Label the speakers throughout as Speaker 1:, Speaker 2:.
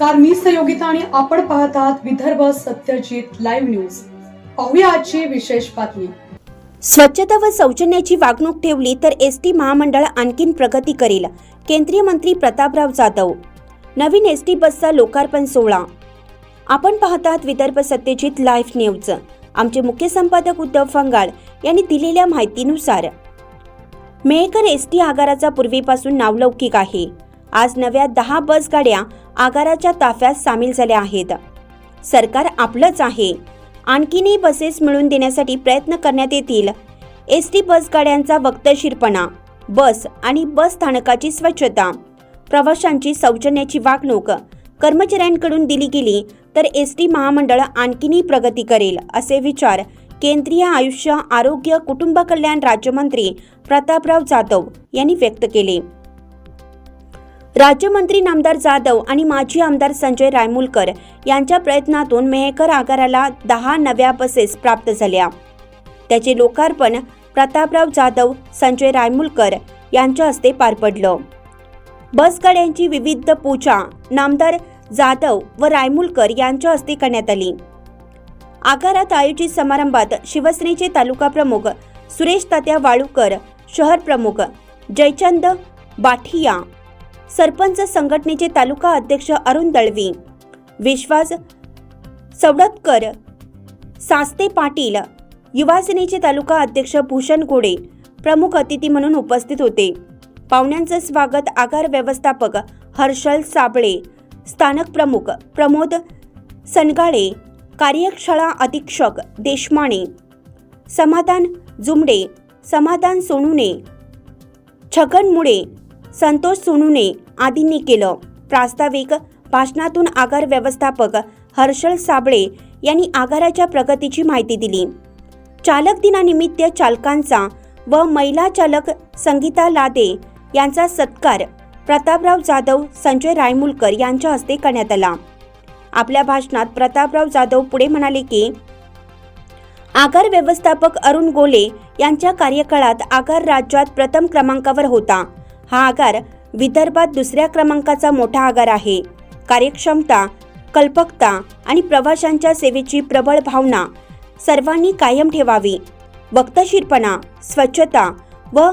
Speaker 1: नमस्कार मी सहयोगिता आणि आपण पाहत आहात विदर्भ सत्यजित लाईव्ह न्यूज. पाहूया आजची विशेष बातमी.
Speaker 2: स्वच्छता व सौजन्याची वागणूक ठेवली तर एस टी महामंडळ आणखीन प्रगती करेल केंद्रीय मंत्री प्रतापराव जाधव. नवीन एस टी बसचा लोकार्पण सोहळा. आपण पाहतात विदर्भ सत्यजित लाईव्ह न्यूज. आमचे मुख्य संपादक उद्धव फंगाळ यांनी दिलेल्या माहितीनुसार मेळकर एस टी आगाराचा पूर्वीपासून नावलौकिक आहे. आज नव्या दहा बस गाड्या आगाराच्या ताफ्यात सामील झाल्या आहेत. सरकार आपलंच आहे. आणखीनही बसेस मिळवून देण्यासाठी प्रयत्न करण्यात येतील. एस टी बस गाड्यांचा वक्तशीरपणा बस आणि बस स्थानकाची स्वच्छता प्रवाशांची सौजन्याची वागणूक कर्मचाऱ्यांकडून दिली गेली तर एस टी महामंडळ आणखीनही प्रगती करेल असे विचार केंद्रीय आयुष्य आरोग्य कुटुंब कल्याण राज्यमंत्री प्रतापराव जाधव यांनी व्यक्त केले. राज्यमंत्री नामदार जाधव आणि माजी आमदार संजय रायमुलकर यांच्या प्रयत्नातून मेहकर आगाराला दहा नव्या बसेस प्राप्त झाल्या. त्याचे लोकार्पण प्रतापराव जाधव संजय रायमुलकर यांच्या हस्ते पार पडलं. बसगाड्यांची विविध पूजा नामदार जाधव व रायमुलकर यांच्या हस्ते करण्यात आली. आगारात आयोजित समारंभात शिवसेनेचे तालुका प्रमुख सुरेश तात्या वाळूकर शहर प्रमुख जयचंद बाठिया सरपंच संघटनेचे तालुका अध्यक्ष अरुण दळवी. विश्वास सवडतकर सास्ते पाटील युवासेनेचे तालुका अध्यक्ष भूषण गोडे प्रमुख अतिथी म्हणून उपस्थित होते. पाहुण्यांचं स्वागत आगार व्यवस्थापक हर्षल साबळे स्थानक प्रमुख प्रमोद सनगाळे कार्यशाळा अधीक्षक देशमाने समाधान जुमडे समाधान सोनुने छगन मुळे संतोष सोनूने आदींनी केलं. प्रास्ताविक भाषणातून आगार व्यवस्थापक हर्षल साबळे यांनी आगाराच्या प्रगतीची माहिती दिली. चालक दिनानिमित्त चालकांचा व महिला चालक संगीता लादे यांचा सत्कार प्रतापराव जाधव संजय रायमुलकर यांच्या हस्ते करण्यात आला. आपल्या भाषणात प्रतापराव जाधव पुढे म्हणाले की आगार व्यवस्थापक अरुण गोले यांच्या कार्यकाळात आगार राज्यात प्रथम क्रमांकावर होता. हा आगार विदर्भात दुसऱ्या क्रमांकाचा मोठा आगार आहे. कार्यक्षमता कल्पकता आणि प्रवाशांच्या सेवेची प्रबळ भावना सर्वांनी कायम ठेवावी. वक्तशीरपणा स्वच्छता व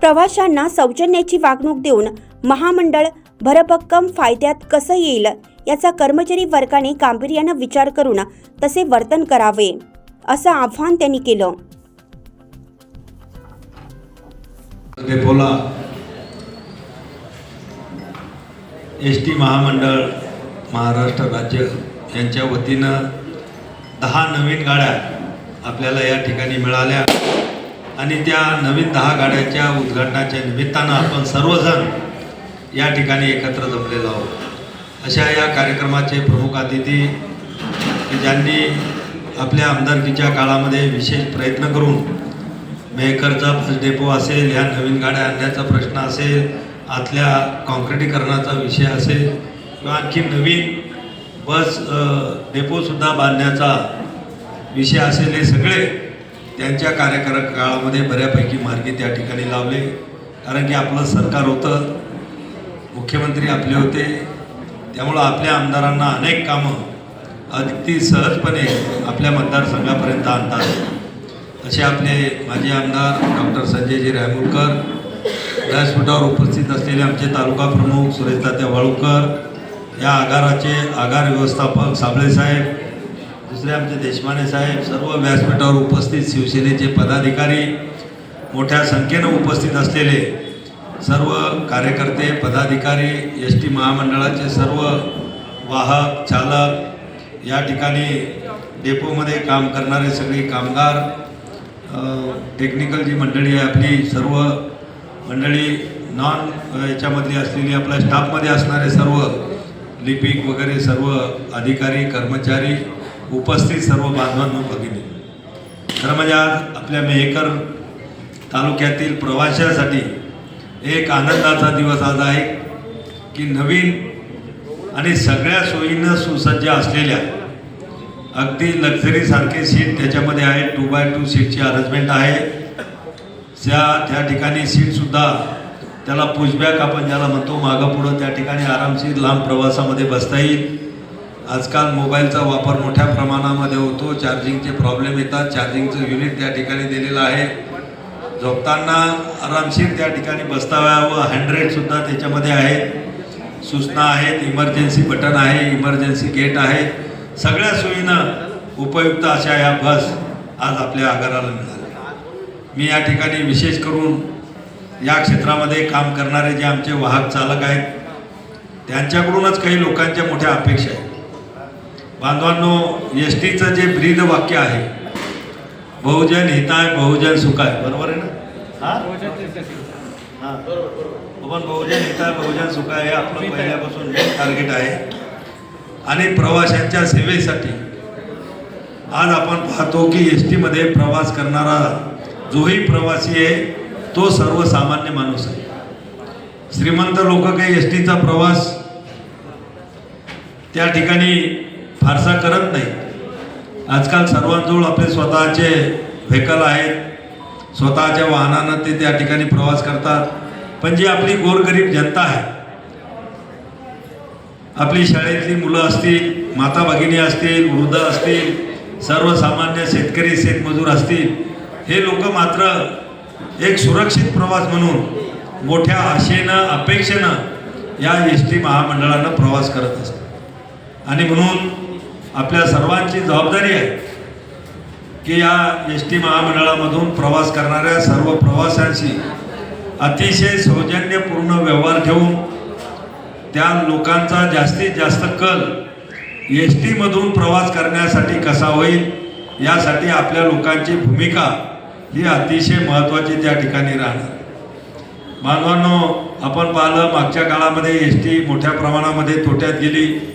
Speaker 2: प्रवाशांना सौजन्याची वागणूक देऊन महामंडळ भरभक्कम फायद्यात कसं येईल याचा कर्मचारी वर्गाने गांभीर्यानं विचार करून तसे वर्तन करावे असं आव्हान त्यांनी केलं.
Speaker 3: एस टी महामंडळ महाराष्ट्र राज्य यांच्या वतीनं दहा नवीन गाड्या आपल्याला या ठिकाणी मिळाल्या. आणि त्या नवीन दहा गाड्याच्या उद्घाटनाच्या निमित्तानं आपण सर्वजण या ठिकाणी एकत्र जमलेलो आहोत. अशा या कार्यक्रमाचे प्रमुख अतिथी की ज्यांनी आपल्या आमदारकीच्या काळामध्ये विशेष प्रयत्न करून मेहकरचा बस डेपो असेल ह्या नवीन गाड्या आणण्याचा प्रश्न असेल आतल्या कॉन्क्रिटीकरणाचा विषय असेल किंवा आणखी नवीन बस डेपोसुद्धा बांधण्याचा विषय असेल हे सगळे त्यांच्या कार्यकर काळामध्ये बऱ्यापैकी मार्गी त्या ठिकाणी लावले. कारण की आपलं सरकार होतं मुख्यमंत्री आपले होते. त्यामुळं आपल्या आमदारांना अनेक कामं अगदी सहजपणे आपल्या मतदारसंघापर्यंत आणतात. असे आपले माजी आमदार डॉक्टर संजयजी रायमुलकर व्यासपीठावर उपस्थित असलेले आमचे तालुका प्रमुख सुरेश तात्या वाळूकर या आगाराचे आगार व्यवस्थापक साबळे साहेब दुसरे आमचे देशमाने साहेब सर्व व्यासपीठावर उपस्थित शिवसेनेचे पदाधिकारी मोठ्या संख्येनं उपस्थित असलेले सर्व कार्यकर्ते पदाधिकारी एस टी महामंडळाचे सर्व वाहक चालक या ठिकाणी डेपोमध्ये काम करणारे सगळे कामगार टेक्निकल जी मंडळी आहे आपली सर्व मंडळी नॉन याच्यामध्ये याच्यामधली असलेली आपल्या स्टाफमध्ये असणारे सर्व लिपिक वगैरे सर्व अधिकारी कर्मचारी उपस्थित सर्व बांधवांनो भगिनी खरं म्हणजे आज आपल्या मेहकर तालुक्यातील प्रवाशासाठी एक आनंदाचा दिवस आज आहे की नवीन आणि सगळ्या सोयीनं सुसज्ज असलेल्या अगदी लक्झरीसारखे सीट त्याच्यामध्ये आहे टू बाय टू सीटची अरेंजमेंट आहे. त्या त्या ठिकाणी सीटसुद्धा त्याला पुशबॅक आपण ज्याला म्हणतो मागं पुढं त्या ठिकाणी आरामशीर लांब प्रवासामध्ये बसता येईल. आजकाल मोबाईलचा वापर मोठ्या प्रमाणामध्ये होतो. चार्जिंगचे प्रॉब्लेम येतात. चार्जिंगचं युनिट त्या ठिकाणी दिलेलं आहे. झोपताना आरामशीर त्या ठिकाणी बसता व हँड्रेडसुद्धा त्याच्यामध्ये आहेत. सूचना आहेत. इमर्जन्सी बटन आहे. इमर्जन्सी गेट आहे. सगळ्या सोयीनं उपयुक्त अशा या बस आज आपल्या आगाराला मिळाल्या. मी या ठिकाणी विशेष करून या क्षेत्रामध्ये काम करणारे जे आमचे वाहक चालक आहेत त्यांच्याकडूनच काही लोकांच्या मोठ्या अपेक्षा आहेत. बांधवांनो एस टीचं जे ब्रीद वाक्य आहे बहुजन हिताय बहुजन सुखाय. बरोबर आहे ना? हां? हां. पण बहुजन हिताय बहुजन सुखाय हे आपलं पहिल्यापासून टार्गेट आहे. आणि प्रवाशांच्या सेवेसाठी आज आपण पाहतो की एस टीमध्ये प्रवास करणारा जोही प्रवासी आहे तो सर्वसामान्य माणूस आहे. श्रीमंत लोक काही एस टीचा प्रवास त्या ठिकाणी फारसा करत नाही आजकाल सर्वांजवळ आपले स्वतःचे व्हेकल आहेत स्वतःच्या वाहनानं ते त्या ठिकाणी प्रवास करतात. पण जी आपली गोरगरीब जनता आहे आपली शाळेतली मुलं असतील माता भगिनी असतील वृद्ध असतील सर्वसामान्य शेतकरी शेतमजूर असतील हे लोक मात्र एक सुरक्षित प्रवास म्हणून मोठ्या आशेनं अपेक्षेनं या एस टी महामंडळानं प्रवास करत असतात. आणि म्हणून आपल्या सर्वांची जबाबदारी आहे की या एस टी महामंडळामधून प्रवास करणाऱ्या सर्व प्रवाशांशी अतिशय सौजन्यपूर्ण व्यवहार ठेवून त्या लोकांचा जास्तीत जास्त कल एस टीमधून प्रवास करण्यासाठी कसा होईल यासाठी आपल्या लोकांची भूमिका ही अतिशय महत्त्वाची त्या ठिकाणी राहणार. बांधवांनो आपण पाहिलं मागच्या काळामध्ये एस टी मोठ्या प्रमाणामध्ये तोट्यात गेली.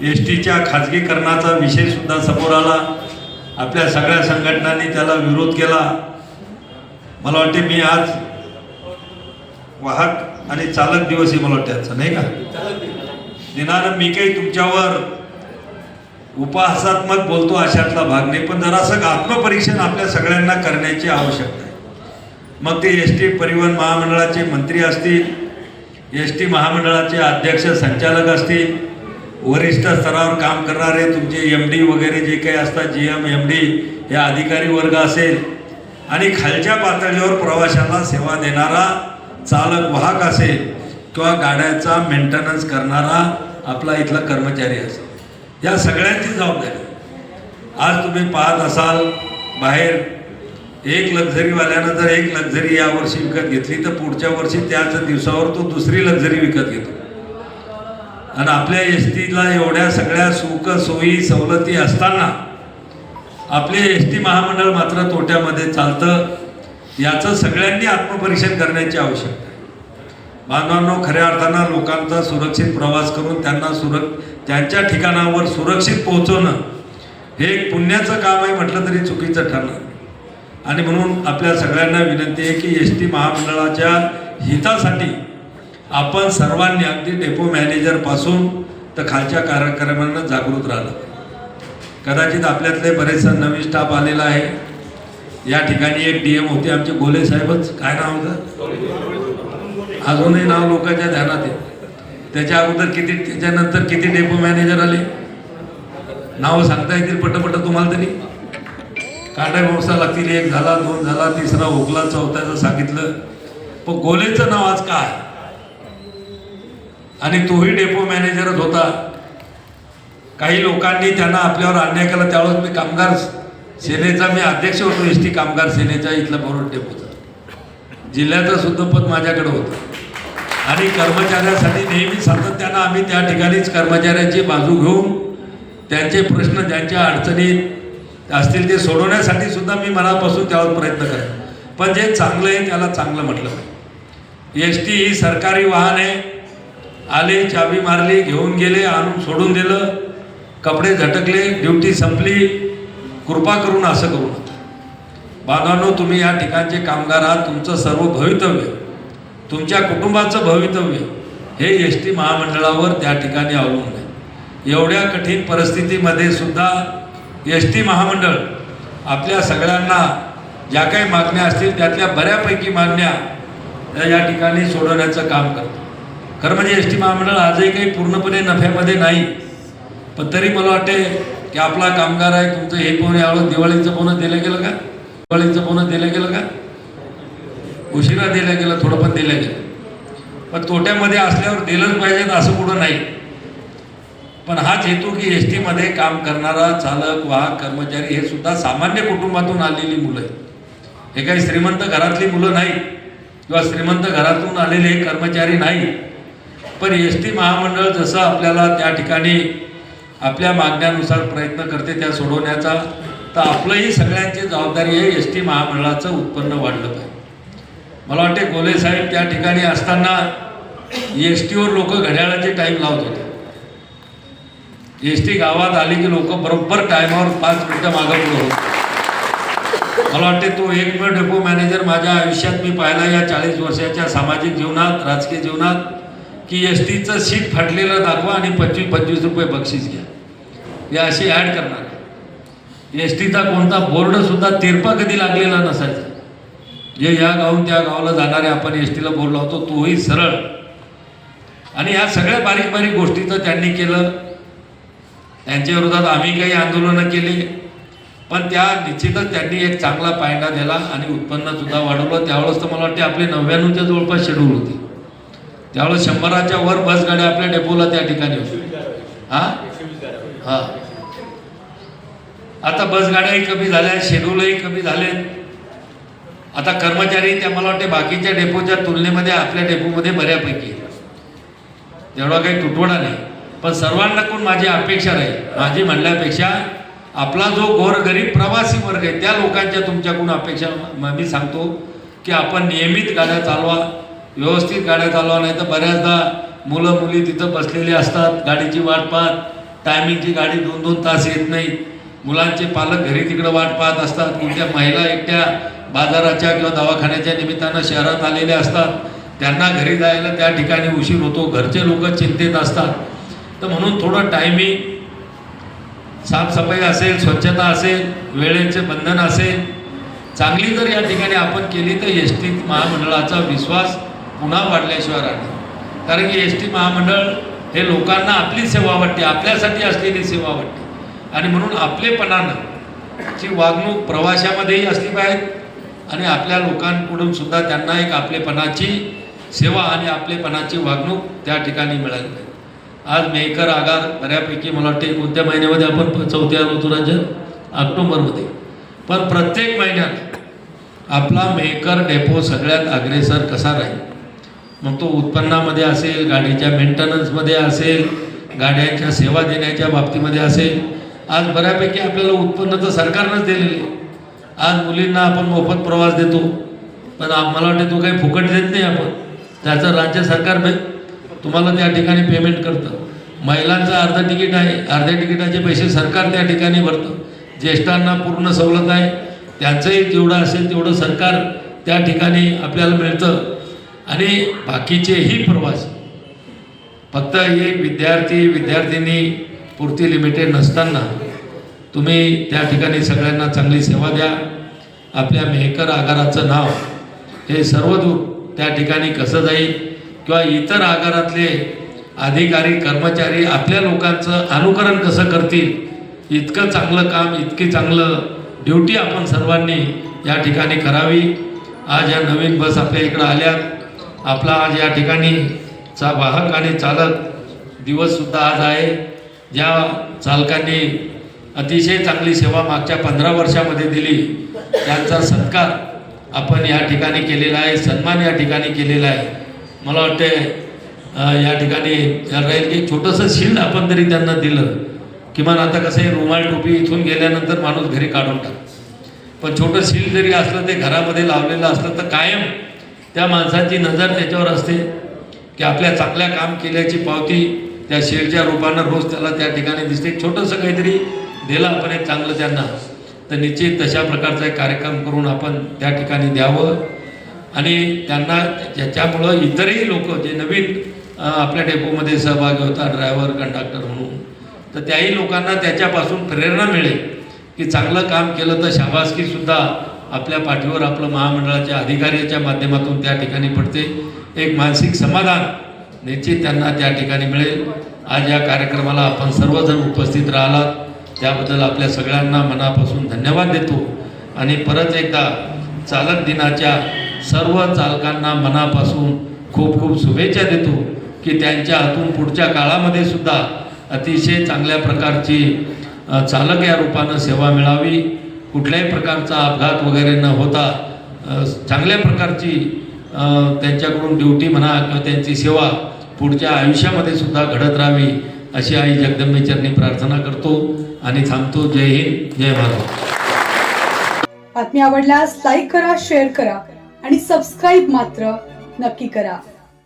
Speaker 3: एस टीच्या खाजगीकरणाचा विषयसुद्धा समोर आला. आपल्या सगळ्या संघटनांनी त्याला विरोध केला. मला वाटते मी आज वाहक आणि चालक दिवस आहे मला वाटते नाही का? दिनानं मी काही तुमच्यावर? उपहासात्मक बोलतो अशातला भाग नाही पण जरासं आत्मपरीक्षण आपल्या सगळ्यांना करण्याची आवश्यकता आहे. मग ते एस टी परिवहन महामंडळाचे मंत्री असतील एस टी महामंडळाचे अध्यक्ष संचालक असतील वरिष्ठ स्तरावर काम करणारे तुमचे एम डी वगैरे जे काही असतात जी एम एम डी हे अधिकारी वर्ग असेल आणि खालच्या पातळीवर प्रवाशांना सेवा देणारा चालक वाहक असेल किंवा गाड्याचा मेंटेनन्स करणारा आपला इथला कर्मचारी असेल. या सगळ्यांची जबाबदारी. आज तुम्ही पाहत असाल बाहेर एक लक्झरीवाल्यानं जर एक लक्झरी यावर्षी विकत घेतली तर पुढच्या वर्षी त्याच दिवसावर तो दुसरी लक्झरी विकत घेतो. आणि आपल्या एस टीला एवढ्या सगळ्या सुख सोयी सवलती असताना आपले एस टी महामंडळ मात्र तोट्यामध्ये चालतं. याचं सगळ्यांनी आत्मपरीक्षण करण्याची आवश्यकता बांधवांनो खऱ्या अर्थानं लोकांचा सुरक्षित प्रवास करून त्यांना सुरक त्यांच्या ठिकाणावर सुरक्षित पोहोचवणं हे एक पुण्याचं काम आहे म्हटलं तरी चुकीचं ठरणं आणि म्हणून आपल्या सगळ्यांना विनंती आहे की एस टी महामंडळाच्या हितासाठी आपण सर्वांनी अगदी डेपो मॅनेजरपासून तर खालच्या कार्यक्रमांना जागृत राहिलं कदाचित आपल्यातले बरेच नवीन स्टाफ आलेला आहे. या ठिकाणी एक डी एम होते आमचे गोले साहेबच. काय नाव होतं? अजूनही नाव लोकांच्या ध्यानात आहे. त्याच्या अगोदर किती त्याच्यानंतर किती डेपो मॅनेजर आले? नावं सांगता येतील पटपट तुम्हाला तरी? काटा व्यवस्था लागतील एक झाला दोन झाला तिसरा ओकला चौथ्याचं सांगितलं. पण गोलेचं नाव आज काय? आणि तोही डेपो मॅनेजरच होता. काही लोकांनी त्यांना आपल्यावर अन्याय केला त्यावेळेस मी कामगार सेनेचा मी अध्यक्ष होतो एस टी कामगार सेनेच्या इथला बरोड डेपोचा. जिल्ह्याचं सुद्धा पद माझ्याकडे होतं. आणि कर्मचाऱ्यासाठी नेहमी सातत्यानं आम्ही त्या ठिकाणीच कर्मचाऱ्यांची बाजू घेऊन त्यांचे प्रश्न ज्यांच्या अडचणीत असतील ते सोडवण्यासाठी सुद्धा मी मनापासून त्यावर प्रयत्न करेन पण जे चांगलं आहे त्याला चांगलं म्हटलं एस टी ही सरकारी वाहन आहे. आले चाबी मारली घेऊन गेले आणून सोडून दिलं कपडे झटकले ड्युटी संपली कृपा करून असं करू नका. बांधवांनो तुम्ही या ठिकाणचे कामगार आहात तुमचं सर्व भवितव्य तुमच्या कुटुंबाचं भवितव्य हे एस टी महामंडळावर त्या ठिकाणी अवलंबून आहे. एवढ्या कठीण परिस्थितीमध्ये सुद्धा एस टी महामंडळ आपल्या सगळ्यांना ज्या काही मागण्या असतील त्यातल्या बऱ्यापैकी मागण्या या ठिकाणी सोडवण्याचं काम करतो. खरं म्हणजे एस टी महामंडळ आजही काही पूर्णपणे नफ्यामध्ये नाही. पण तरी मला वाटते की आपला कामगार आहे तुमचं हे पोहणे यावेळेस दिवाळीचं पोहणं दिलं गेलं का? दिवाळीचं पोहणं दिलं गेलं का? उशिरा दिलं गेलं थोडं पण दिलं गेलं. पण तोट्यामध्ये असल्यावर दिलंच पाहिजे असं कुठं नाही. पण हाच हेतू की एस टीमध्ये काम करणारा चालक वाहक कर्मचारी हे सुद्धा सामान्य कुटुंबातून आलेली मुलं आहेत. हे काही श्रीमंत घरातली मुलं नाही किंवा श्रीमंत घरातून आलेले कर्मचारी नाही. पण एस टी महामंडळ जसं आपल्याला त्या ठिकाणी आपल्या मागण्यानुसार प्रयत्न करते त्या सोडवण्याचा तर आपलंही सगळ्यांची जबाबदारी आहे एस टी महामंडळाचं उत्पन्न वाढलं पाहिजे. मला वाटते गोले साहेब त्या ठिकाणी असताना एस टीवर लोक घड्याळाचे टाईम लावत होते. एस टी गावात आली की लोक बरोबर टायमावर पाच मिनटं मागं पुढं होते. मला वाटते तो एकमेव डेपो मॅनेजर माझ्या आयुष्यात मी पाहिला या चाळीस वर्षाच्या सामाजिक जीवनात राजकीय जीवनात की एस टीचं सीट फाटलेलं दाखवा आणि पंचवीस पंचवीस रुपये बक्षीस घ्या. हे अशी ॲड करणार. एस टीचा कोणता बोर्डसुद्धा तिरपा कधी लागलेला नसायचा. जे या गावून त्या गावाला जाणारे आपण एस टीला बोलला होतो तोही सरळ. आणि ह्या सगळ्या बारीक बारीक गोष्टीचं त्यांनी केलं. त्यांच्या विरोधात आम्ही काही आंदोलनं केली. पण त्या निश्चितच त्यांनी एक चांगला पायंडा दिला आणि उत्पन्न सुद्धा वाढवलं. त्यावेळेस तर मला वाटते आपले नव्याण्णवच्या जवळपास शेड्यूल होते. त्यावेळेस शंभराच्या वर बस गाड्या आपल्या डेपोला त्या ठिकाणी होत्या. हा? हा. आता बस गाड्याही कमी झाल्या शेड्यूलही कमी झाले. आता कर्मचारी त्या मला वाटते बाकीच्या डेपोच्या तुलनेमध्ये आपल्या डेपोमध्ये बऱ्यापैकी आहेत. तेवढा काही तुटवडा नाही. पण सर्वांना कोण माझी अपेक्षा राहील? माझी म्हणल्यापेक्षा आपला जो गोरगरीब प्रवासी वर्ग आहे त्या लोकांच्या तुमच्याकडून अपेक्षा मी सांगतो की आपण नियमित गाड्या चालवा व्यवस्थित गाड्या चालवा नाही तर बऱ्याचदा मुलं मुली तिथं बसलेली असतात गाडीची वाट पाहत टायमिंगची गाडी दोन दोन तास येत नाही. मुलांचे पालक घरी तिकडं वाट पाहत असतात कोणत्या महिला एकट्या बाजाराच्या किंवा दवाखान्याच्या निमित्तानं शहरात आलेले असतात. त्यांना घरी जायला त्या ठिकाणी उशीर होतो. घरचे लोक चिंतेत असतात. तर म्हणून थोडं टायमिंग साफसफाई असेल स्वच्छता असेल वेळेचे बंधन असेल. चांगली जर या ठिकाणी आपण केली तर एस टी महामंडळाचा विश्वास पुन्हा वाढल्याशिवाय राहणार कारण की एस टी महामंडळ हे लोकांना आपली सेवा वाटते आपल्यासाठी असलेली सेवा वाटते. आणि म्हणून आपलेपणानं ची वागणूक प्रवाशामध्येही असली पाहिजे आणि आपल्या लोकांकडून सुद्धा त्यांना एक आपलेपणाची सेवा आणि आपलेपणाची वागणूक त्या ठिकाणी मिळाली नाही. आज मेकर आगार बऱ्यापैकी मला वाटते कोणत्या महिन्यामध्ये आपण चौथ्या ऋतुराज्य ऑक्टोबरमध्ये. पण प्रत्येक महिन्यात आपला मेकर डेपो सगळ्यात अग्रेसर कसा राहील? मग तो उत्पन्नामध्ये असेल गाडीच्या मेंटेनन्समध्ये असेल गाड्यांच्या सेवा देण्याच्या बाबतीमध्ये असेल. आज बऱ्यापैकी आपल्याला उत्पन्न तर सरकारनंच दिलेले आहे. आज मुलींना आपण मोफत प्रवास देतो. पण आम्हाला वाटते तो काही फुकट देत नाही आपण. त्याचं राज्य सरकार बे तुम्हाला त्या ठिकाणी पेमेंट करतं. महिलांचं अर्ध तिकीट आहे. अर्ध्या तिकिटाचे पैसे सरकार त्या ठिकाणी भरतं. ज्येष्ठांना पूर्ण सवलत आहे. त्यांचंही जेवढं असेल तेवढं सरकार त्या ठिकाणी आपल्याला मिळतं. आणि बाकीचेही प्रवास. फक्त एक विद्यार्थी विद्यार्थिनी पुरती लिमिटेड नसताना तुम्ही त्या ठिकाणी सगळ्यांना चांगली सेवा द्या. आपल्या मेहकर आगाराचं नाव हे सर्वदूर त्या ठिकाणी कसं जाईल किंवा इतर आगारातले अधिकारी कर्मचारी आपल्या लोकांचं अनुकरण कसं करतील? इतकं चांगलं काम इतकी चांगलं ड्युटी आपण सर्वांनी या ठिकाणी करावी. आज या नवीन बस आपल्या इकडं आल्यात. आपला आज या ठिकाणी चा वाहक आणि चालक दिवससुद्धा आज आहे. ज्या चालकांनी अतिशय चांगली सेवा मागच्या पंधरा वर्षामध्ये दिली. त्यांचा सत्कार आपण या ठिकाणी केलेला आहे सन्मान या ठिकाणी केलेला आहे. मला वाटते या ठिकाणी राहील की छोटंसं शिल्ड आपण तरी त्यांना दिलं. किमान आता कसं आहे रुमाल टोपी इथून गेल्यानंतर माणूस घरी काढून टाक. पण छोटं शिल्ड जरी असलं ते घरामध्ये लावलेलं असलं तर कायम त्या माणसाची नजर त्याच्यावर असते की आपल्या चांगल्या काम केल्याची पावती त्या शेडच्या रूपानं रोज त्याला त्या ठिकाणी दिसते. छोटंसं काहीतरी दिलं आपण एक चांगलं त्यांना तर निश्चित तशा प्रकारचा एक कार्यक्रम करून आपण त्या ठिकाणी द्यावं. आणि त्यांना ज्याच्यामुळं इतरही लोक जे नवीन आपल्या डेपोमध्ये सहभागी होतात ड्रायव्हर कंडक्टर म्हणून तर त्याही लोकांना त्याच्यापासून प्रेरणा मिळेल की चांगलं काम केलं तर शाबासकीसुद्धा आपल्या पाठीवर आपलं महामंडळाच्या अधिकाऱ्याच्या माध्यमातून त्या ठिकाणी पडते. एक मानसिक समाधान निश्चित त्यांना त्या ठिकाणी मिळेल. आज या कार्यक्रमाला आपण सर्वजण उपस्थित राहिलात. त्याबद्दल आपल्या सगळ्यांना मनापासून धन्यवाद देतो. आणि परत एकदा चालक दिनाच्या सर्व चालकांना मनापासून खूप खूप शुभेच्छा देतो की त्यांच्या हातून पुढच्या काळामध्ये सुद्धा अतिशय चांगल्या प्रकारची चालक या रूपानं सेवा मिळावी. कुठल्याही प्रकारचा अपघात वगैरे न होता चांगल्या प्रकारची त्यांच्याकडून ड्युटी म्हणा किंवा त्यांची सेवा पुढच्या आयुष्यामध्ये सुद्धा घडत राहावी अशी आई जगदंबेचरणी प्रार्थना करतो. आणि थांबतो. जय हिंद जय भारत.
Speaker 1: बातमी आवडल्यास लाईक करा शेअर करा आणि सबस्क्राईब मात्र नक्की करा.